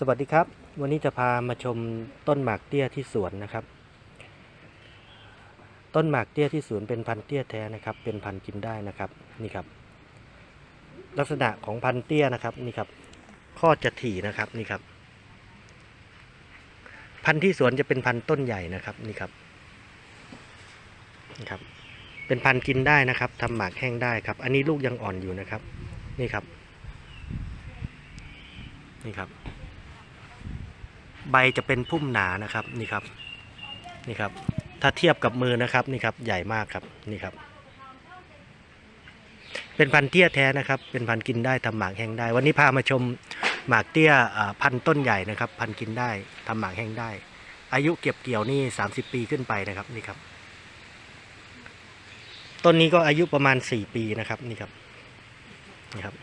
สวัสดีครับ วันนี้จะพามาชมต้นหมากเตี้ยที่สวนนะครับ ต้นหมากเตี้ยที่สวนเป็นพันธุ์เตี้ยแท้นะครับ เป็นพันธุ์กินได้นะครับนี่ครับ ลักษณะของพันธุ์เตี้ยนะครับนี่ครับ ข้อจะถี่นะครับนี่ครับ พันธุ์ที่สวนจะเป็นพันธุ์ต้นใหญ่นะครับนี่ครับนี่ครับ เป็นพันธุ์กินได้นะครับทำหมากแห้งได้ครับ อันนี้ลูกยังอ่อนอยู่นะครับ นี่ครับนี่ครับ ใบจะเป็นพุ่มหนานะครับนี่ครับนี่ครับ ถ้าเทียบกับมือนะครับนี่ครับใหญ่มากครับนี่ครับ เป็นพันธุ์เตี้ยแท้นะครับ เป็นพันธุ์กินได้ทำหมากแห้งได้ วันนี้พามาชมหมากเตี้ยพันธุ์ต้นใหญ่นะครับ พันธุ์กินได้ทำหมากแห้งได้ อายุเก็บเกี่ยวนี่ 30 ปีขึ้นไปนะครับนี่ครับต้นนี้ก็อายุประมาณ 4 ปีนะครับนี่ครับนี่ครับ